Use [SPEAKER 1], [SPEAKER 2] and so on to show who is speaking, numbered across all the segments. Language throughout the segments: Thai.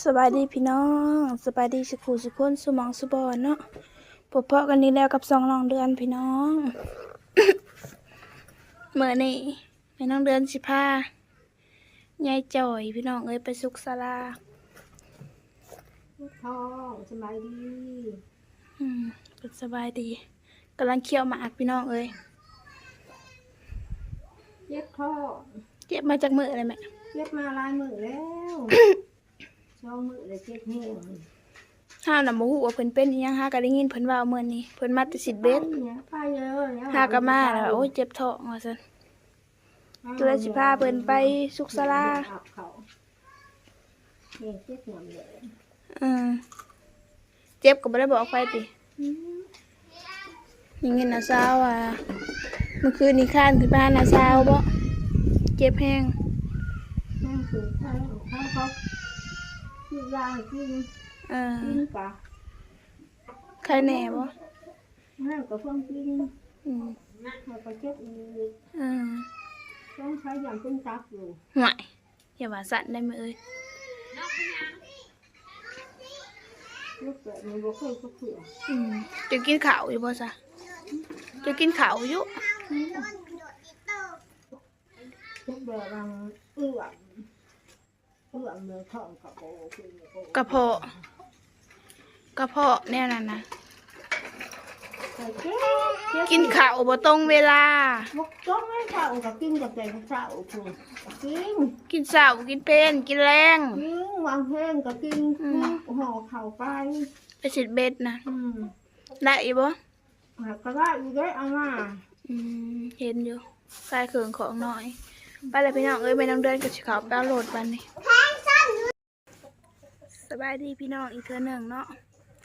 [SPEAKER 1] สบายดีพี่น้องสบายดีสุขุสุขคนสมองสุบอนเนาะพบเพาะกันนี้แล้วกับสองน้องเดือนพี่น้องเมื่อนี่แม่น้องเดือนสิพายายจ่อยพี่น้องเอ้ยไปสุกศาลา
[SPEAKER 2] ท้องสบายดี
[SPEAKER 1] อืมเป็นสบายดีกำลังเคี่ยวหมากพี่น้องเอ้ย
[SPEAKER 2] เย็บท้อง
[SPEAKER 1] เจ็บมาจากมืออะไรแม่
[SPEAKER 2] เย็บมาหลายมือแล้ว ช่องมือเลยเจ็บแห้ง
[SPEAKER 1] ห้าวน่ะบ่ฮู้ว่าเพิ่นเป็นอิหยังหาก็ได้ยินเพิ่นว่าเอามื้อนี้เพิ่นมาแต่สิเบ็ด
[SPEAKER 2] เนี่ยไปเลยแล้ว
[SPEAKER 1] หาก็มาแล้วโอ้ยเจ็บท้องว่าซั่นก็เลยสิพาเพิ่นไปสุขศาลา
[SPEAKER 2] อเขาเนี่ยเจ็บหนำเลย
[SPEAKER 1] อืมเจ็บก็บ่ได้บอกไปตินี่เงินนาซาวอะเมื่อคืนนี้ข้านขึ้นบ้านนาซาบ่เจ็บแห้ง
[SPEAKER 2] แม่คือข้าวข้าวเขา กินยากิน
[SPEAKER 1] เออ
[SPEAKER 2] กินกะ
[SPEAKER 1] ใครแน่บ่
[SPEAKER 2] แม่ก็เพิ่งกิน
[SPEAKER 1] อืม
[SPEAKER 2] แล้วก็เจ็บอีก
[SPEAKER 1] เออ
[SPEAKER 2] ต้องใช้ยาเป็นตักอยู่
[SPEAKER 1] ห่วยอย่าว่าสั่นได้มั้ยเอ้ย
[SPEAKER 2] ลูกเกิดมันบ่เคยก็เผื่อ
[SPEAKER 1] อืมจะกินข้าวอยู่บ่ซะจะกินข้าวอยู่
[SPEAKER 2] ทุกแบบมันเอื้อม เอื้อมเลยท้องกระโปงคือก
[SPEAKER 1] ระเพาะกระเพาะแน่นั่นน่ะกินข้าวบ่ตรงเวลา
[SPEAKER 2] บกจ้องให้เช้ากับกินกับแต่เช้าคือกิน
[SPEAKER 1] กินเช้ากินเพลนกินแรง
[SPEAKER 2] กินวางแห้งกับกินห่อเข่าไป
[SPEAKER 1] ไปสิเบ็ดนะ
[SPEAKER 2] อืม
[SPEAKER 1] ได้อีบ่
[SPEAKER 2] หากก็ได้อีกได้เอามา
[SPEAKER 1] อืมเห็นอยู่ใส่เครื่องของหน่อย ไปเลยพี่น้องเอ้ยไปน้องเดินกับสิเขาดาวโหลดบันนี้สบายดีพี่น้องอีกเทื่อหนึ่งเนาะ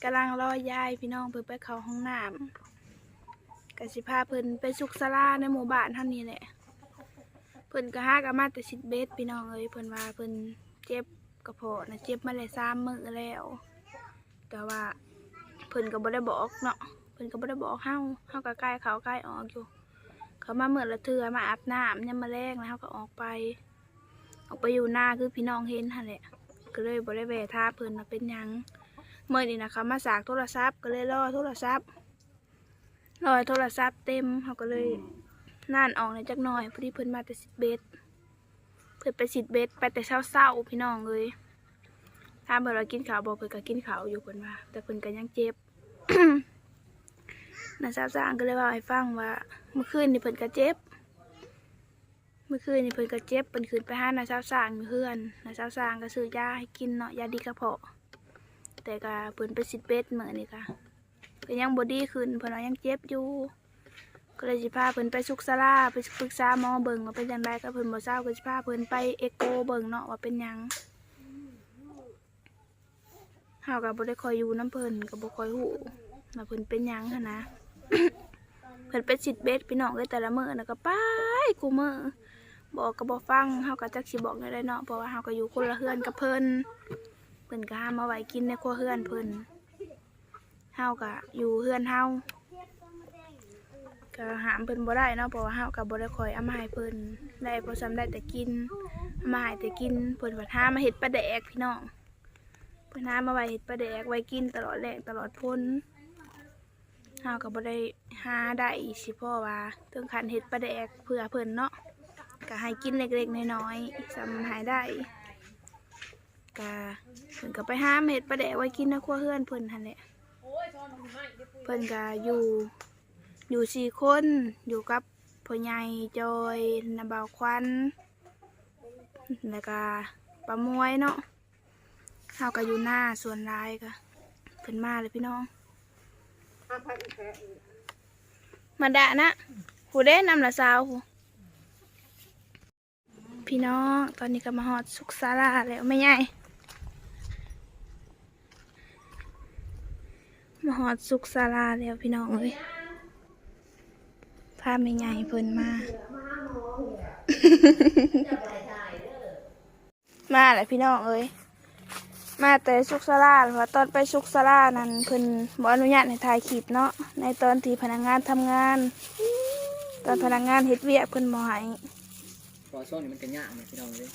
[SPEAKER 1] กำลังรอยายพี่น้องเพิ่นไปเข้าห้องน้ำกสิพาเพิ่นไปสุกศาลาในหมู่บ้านท่านี้แหละเพิ่นก็ห้ากนมาแต่สิบเบสพี่น้องเอ้ยเพิ่นว่าเพิ่นเจ็บกระเพาะนะเจ็บมาเลยสามมือแล้ว แต่ว่าเพิ่นก็บ่ได้บอกเนาะเพิ่นก็บ่ได้บอกเฮาเฮาก็ใกล้เขาใกล้ออกอยู่ เขามาเมื่อละเทือมาอาบน้ำยามมาแรงแล้วเขาก็ออกไป ออกไปอยู่หน้าคือพี่น้องเห็นหั่นแหละก็เลยบ่ได้แวะท่าเพิ่นว่าเป็นยังเมื่อนี้นะเขามาสากโทรศัพท์ก็เลยรอโทรศัพท์รอให้โทรศัพท์เต็มเขาก็เลยน่านออกในอยจักหน่อยพอดีเพิ่นมาแต่สิบเบสเพิ่นไปสิบเบสไปแต่เช้าๆพี่น้องเลยถ้าเพิ่นว่ากินข้าวบ่เพิ่นก็กินข้าวอยู่เพิ่นว่าแต่เพิ่นก็ยังเจ็บ นาซาซางก็เลยว่าให้ฟังว่า เมื่อคืนนี่เพิ่นก็เจ็บ เมื่อคืนนี่เพิ่นก็เจ็บเพิ่นขึ้นไปหานาซาซางอยู่เพื่อนนาซาซางก็ซื้อยาให้กินเนาะยาดีกระเพาะ แต่ก็เพิ่นไปสิเบ็ดเหมือนนี่ค่ะก็ยังบ่ดีขึ้นเพิ่นยังเจ็บอยู่ ก็เลยสิพาเพิ่นไปสุกศาลาไปปรึกษาหมอเบิ่งว่าเป็นจังไดก็เพิ่นบ่ทราก็สิพาเพิ่นไปเอ็กโกเบิ่งเนาะว่าเป็นหยังเฮาก็บ่ได้คอยอยู่นํเพิ่นก็บ่คอยฮู้ว่าเพิ่นเป็นหยังหันนะ เพิ่นเป็นสิทธิ์เบสพี่น้องเลยแต่ละมื้อนะก็ไปกูมื้อบอกก็บ่ฟังเฮาก็จักสิบอกได้ได้เนาะเพราะว่าเฮาก็อยู่คนละเฮือนกับเพิ่นเพิ่นก็หามาไว้กินในครัวเฮือนเพิ่นเฮาก็อยู่เฮือนเฮาก็หามเพิ่นบ่ได้เนาะเพราะว่าเฮาก็บ่ได้คอยเอามาให้เพิ่นได้พอซ้ำได้แต่กินเอามาให้แต่กินเพิ่นว่าหามาเฮ็ดปลาแดกพี่น้องเพิ่นหามาไว้เฮ็ดปลาแดกไว้กินตลอดแลงตลอดพ้น เฮาก็บ่ได้หาได้อีสิพราะว่าถึงขันเฮ็ดปลาแดกเพื่อเพิ่นเนาะก็ให้กินเล็กๆน้อยๆสำหายได้ก็เพิ่นก็ไปหาเฮ็ดปลาแดกไว้กินในครัวเฮือนเพิ่นหั่นแหละเพิ่นก็อยู่อยู่สี่คนอยู่กับพ่อใหญ่จอยนาบ่าวควันแล้วก็ป้ามวยเนาะเฮาก็อยู่หน้าส่วนหลายก็เพิ่นมาเลยพี่น้อง มาดะนะหูเด้นำละสาวหูพี่น้องตอนนี้ก็มาหอดสุกศาลาแล้วไม่ใหญ่มาหอดสุกศาลาแล้วพี่น้องเลยพาพไม่ใหญ่เพิ่นมา มาแหละพี่น้องเอ้ย มาแต่สุกศาลาเพราะว่าตอนไปสุกศาลานั้นเพิ่นบ่อนุญาตให้ถ่ายคลิปเนาะในตอนที่พนักงานทำงาน ตอนพนักงานเฮ็ดเวียกเพิ่นบ่ให้
[SPEAKER 3] พอช่วงนี้มันก็ยากนะพี่น้องเลย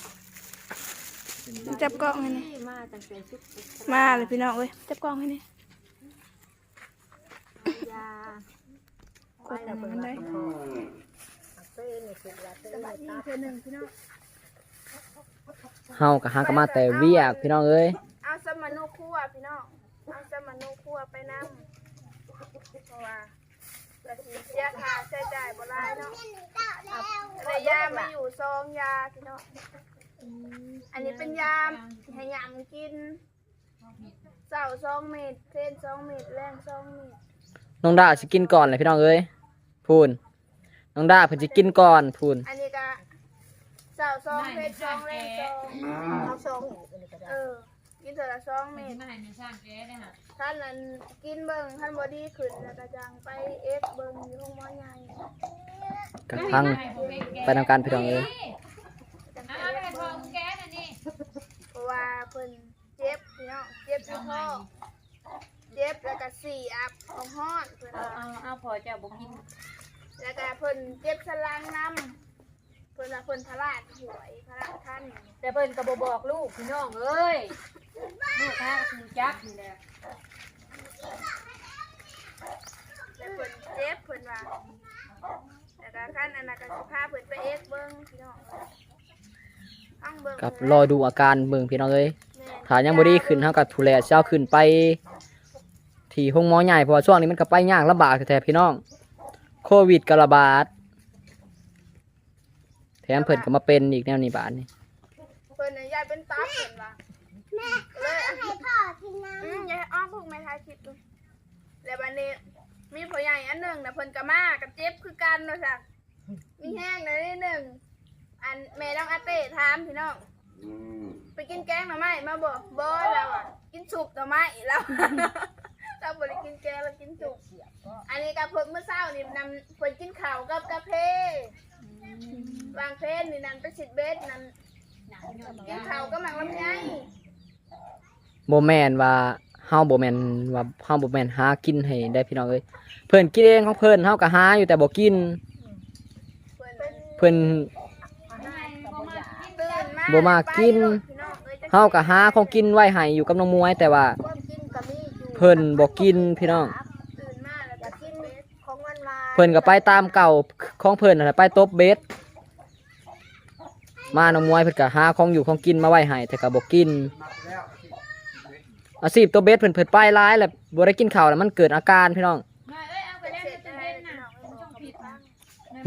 [SPEAKER 1] จับกล้องให้นี่
[SPEAKER 2] มาตั้งแต่ชุด
[SPEAKER 1] มาเลยพี่น้องเอ้ยจับกล้องให้นี่
[SPEAKER 2] ยาก
[SPEAKER 1] ดอันนั้นได้
[SPEAKER 2] เต้นี่คือละเต้
[SPEAKER 1] สบายดีเธอหนึ่งพี่น้อง
[SPEAKER 3] เฮากับหากนมาแต่เวียกพี่น้องเอ้ย
[SPEAKER 1] ไปนำเพราะว่าเราสิเสียค่าใช้จ่ายบ่หลายเนาะแต่ยามาอยู่ซองยาพี่น้องอันนี้เป็นยามให้ยามกินเสาซองเม็ดเทนซองเม็ดแรงซองเม็ด
[SPEAKER 3] น้องดาสิกินก่อนเลยพี่น้องเอ้ยพูนน้องดาเพิ่นสิกินก่อนพูน
[SPEAKER 1] อันนี้ก็เสาซองเพชรซองแรงซอง
[SPEAKER 2] เอาซองอีกอันนี้ก็ได้
[SPEAKER 1] เออ กินเถอะละซองเม็ด
[SPEAKER 4] มาให้ในสร้างแก้ได้ฮะ
[SPEAKER 1] ท่านนั้นกินเบิ่งท่านบอดี้ขึ้นแล้วก็จังไปเอ็กเบิ่งอยู่ห้องหมอใหญ่
[SPEAKER 3] กระทั่งไปนำการพี่น้องเอ้ย
[SPEAKER 1] จังไป
[SPEAKER 4] เอาไป
[SPEAKER 1] เอ็
[SPEAKER 4] ให้
[SPEAKER 1] ก
[SPEAKER 4] ทอ
[SPEAKER 1] เบิ่
[SPEAKER 4] ง
[SPEAKER 1] ง
[SPEAKER 4] แก้น่ะนี่
[SPEAKER 1] เพราะว่าเพิ่นเจ็บพี่น้องเจ็บที่ท้องเจ็บแล้วก็สี่อับของห้อนเพิ่น
[SPEAKER 4] เอา
[SPEAKER 1] ว่า
[SPEAKER 4] เอาเอาพอเจ้าบ่กิน
[SPEAKER 1] แล้วก็เพิ่นเจ็บสนหลังน้ำเพิ่นว่าเพิ่นทลาดหวยทลาดท่าน
[SPEAKER 4] แต่เพิ่นก็บ่บอกลูกพี่น้องเอ้ย ลูกค้าก็คือจักนี่แหละ
[SPEAKER 1] แล้วเพิ่นเจ็บเพิ่นว่าแล้วก็ขั้นอันนั้นก็สิพาเพิ่นไปเอ็กเบิ่งพี่น้องฟังเบิ่ง
[SPEAKER 3] กับรอดูอาการเบิ่งพี่น้องเอ้ย
[SPEAKER 1] แม่น
[SPEAKER 3] ถ้ายังบ่ดีขึ้นเฮาก็ทุแลเช้าขึ้นไป ที่ห้องหมอใหญ่เพราะว่าช่วงนี้มันก็ไปยากลำบากแท้ๆพี่น้อง โควิดก็ระบาด แถมเพิ่นก็มาเป็นอีกแนวนี้บาดนี่
[SPEAKER 1] เพิ่นน่ะยายเป็นตับเพิ่นว่า แม่เลยให้พ่อกินน้ำอืมยายอ้อมพวกแม่ทายคลิปดูแล้วบัดนี้ มีพ่อใหญ่อันหนึ่งนะเพิ่นก็มากับเจ็บคือกันเนาะจ้ะมีแห้งเลยนิดหนึ่ง อันแม่น้องอาเต้ถามพี่น้องไปกินแกงหน่อไม้มาบ่บ่แล้วอะกินสุกหน่อไม้แล้วเราบ่ได้กินแกงเรากินสุกอันนี้ก็เพิ่นเมื่อเช้านี่นำเพิ่นกินข้าวกับกาแฟวางเพนนี่นั่นไปสิดเบสนั่นกินข้าวก็มักลำไย
[SPEAKER 3] บแมนว่าเฮาบแมนว่าเฮาบแมนหากินให้ได้พี่น้องเอ้ยเพิ่นกินเองของเพิ่นเฮาก็หาอยู่แต่บ่กิน
[SPEAKER 1] เพิ่น
[SPEAKER 3] เพิ่น
[SPEAKER 1] ตื่นมา
[SPEAKER 3] บ่มากิน
[SPEAKER 1] พี่น้องอ้ยจะ
[SPEAKER 3] เฮาก็หาของกินไว้ให้อยู่กับน้องมวย แต่ว่า เพิ่นบ่กินพี่น้อง
[SPEAKER 1] ตื่
[SPEAKER 2] อยา
[SPEAKER 1] ก็
[SPEAKER 2] กกิ
[SPEAKER 1] กิ
[SPEAKER 2] น
[SPEAKER 1] นเบส
[SPEAKER 2] ของมันมา
[SPEAKER 3] เพิ่นก็ไปตามเก่าของเพิ่นนั่นะไปตบเบ็ดมาน้องมวยเพิ่นก็หาของอยู่ของกินมาไว้ให้แต่ก็บ่กิน อาชีพตัวเบ็ดเพิ่นเพิ่นไปร้ายแล้วบ่ได้กินข้าวแล้วมันเกิดอาการพี่น้อง
[SPEAKER 4] มาเอ้ยเอาไปแล้ว
[SPEAKER 1] เสร็
[SPEAKER 4] เดี๋
[SPEAKER 1] จ
[SPEAKER 4] ยว
[SPEAKER 1] ได้
[SPEAKER 4] จะ
[SPEAKER 1] เล
[SPEAKER 4] เล่
[SPEAKER 1] ย
[SPEAKER 4] น
[SPEAKER 1] พี่
[SPEAKER 4] น่ะ
[SPEAKER 1] น้อง
[SPEAKER 4] ต้องผิดบ้าง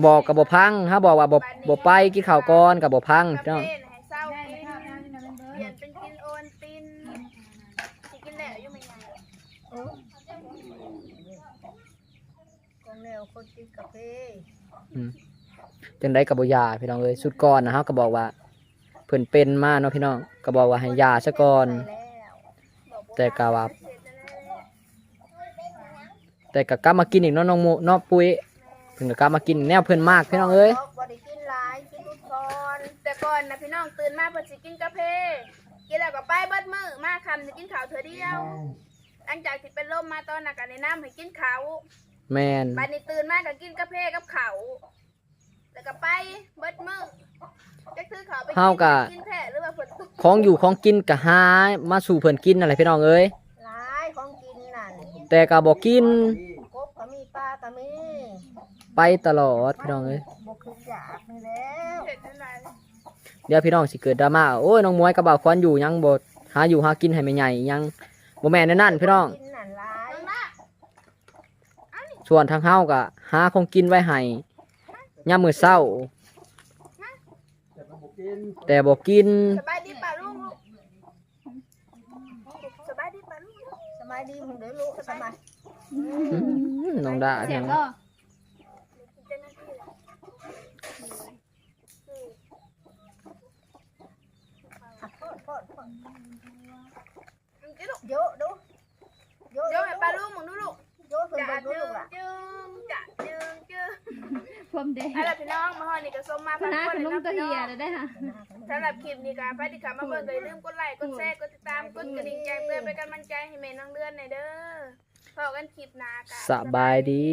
[SPEAKER 3] บอกก็บ่พังถ้าบอกว่าบ่บ่ไปกินข้าวก่อนก็บ่พังพี่น้อง
[SPEAKER 1] กาแฟให้เศร้า
[SPEAKER 4] ได้
[SPEAKER 1] กิน
[SPEAKER 4] ข้าวแล้วนี่นะเป็นเบอ
[SPEAKER 1] เปลี่ยน
[SPEAKER 4] ร์
[SPEAKER 1] เป็นกินโอนตินสิกินแล้วอยู่ไม่ไง
[SPEAKER 2] เออของแนวคนกินกาแฟ
[SPEAKER 3] อืมจังได๋ก็บ่ยาพี่น้องเอ้ยสุดก่อนนะเฮาก็บอกว่าเพิ่นเป็นมาเนาะพี่น้องก็บอกว่าให้ยาซะก่อน
[SPEAKER 2] ไป แล้ว
[SPEAKER 3] แต่ก็ว่า
[SPEAKER 1] เสร็จแล้ว
[SPEAKER 3] แต่ก็กลับมากินอีกเนาะน้องโมเนาะปุ้ยเพิ่นก็กลับมากินแนวเพิ่นมากพี่น้องเอ้ย
[SPEAKER 2] บ่ได้กินหลายกินทุกก่อน
[SPEAKER 1] แต่ก่อนนะพี่น้องตื่นมาเพิ่นสิกินกาแฟกินแล้วก็ไปเบิดมื้อมาคำสิกินข้าวเทื่อเดียวหลังจากที่เป็นลมมาตอนนั้นก็แนะนำให้กินข้าว
[SPEAKER 3] แม่น
[SPEAKER 1] บัดนี้ตื่นมาก็กินกาแฟกับข้าวแล้วก็ไปเบิดมื้อจะซื้อข้าวไปกิน
[SPEAKER 3] ของอยู่ของกินก็หามาสู่เพิ่นกินนั่นแหละพี่น้องเอ้ย
[SPEAKER 2] หลายของกินนั่น
[SPEAKER 3] แต่ก็บ่กิน
[SPEAKER 2] กบก็มีปลาก็มี
[SPEAKER 3] ไปตลอดพี่น้องเอ้ย
[SPEAKER 2] บ่คืออยากนี่แล้ว
[SPEAKER 1] เผ็ดจังได๋
[SPEAKER 3] เดี๋ยวพี่น้องสิเกิดดราม่าโอ้ยน้องมวยกับบ่าวควันอยู่ยังบ่หาอยู่หากินให้แม่ใหญ่ยังบ่แม่นแนวนั่นพี่น้อง
[SPEAKER 2] กินนั่นหลาย
[SPEAKER 1] น้องละ
[SPEAKER 3] ส่วนทางเฮาก็หาของกินไว้ให้ยามมื้อเช้า แต่บ่กิน
[SPEAKER 1] สบายดีป่ะลุงลูกสบายดีป่ะลุง
[SPEAKER 2] ส บายดีผมเด้อลูกสบาย
[SPEAKER 3] อื้อน้องดา
[SPEAKER 4] เสี
[SPEAKER 3] พี่
[SPEAKER 4] ยง
[SPEAKER 3] น้อง
[SPEAKER 4] ก็
[SPEAKER 1] เจ้าหน้าที่ล่ะ
[SPEAKER 2] อะโทษโทษโทษ
[SPEAKER 1] มึงกินลูก
[SPEAKER 2] เยอะดูเยอะ
[SPEAKER 1] เดี๋ยวให้ป้าลุงมึงดูลูก
[SPEAKER 2] เยอะเพิ่น
[SPEAKER 1] จะ
[SPEAKER 2] เบิ่งดู
[SPEAKER 1] จึ
[SPEAKER 2] ลู
[SPEAKER 1] ง
[SPEAKER 2] กล่ะ
[SPEAKER 1] จึงจะจึงจึง
[SPEAKER 4] ผมเด็ก
[SPEAKER 1] เอาล่ะพี่น้องมาฮอดนี่ก็ส่งมา
[SPEAKER 4] คณะขนมตัวเฮีย
[SPEAKER 1] นะ
[SPEAKER 4] เลยได้ค่ะ
[SPEAKER 1] สำหรับคลิปนี้ก็ไปที่ขามาเบิ่งก็อย่าลืมกดไลค์กดแชร์กดติดตามกดกระดิ่งแจ้งเตือนเป็นกำลังใจให้แม่น้องเดือนหน่อยเด้อพบกันคลิปหน้ากัน
[SPEAKER 3] สบายดี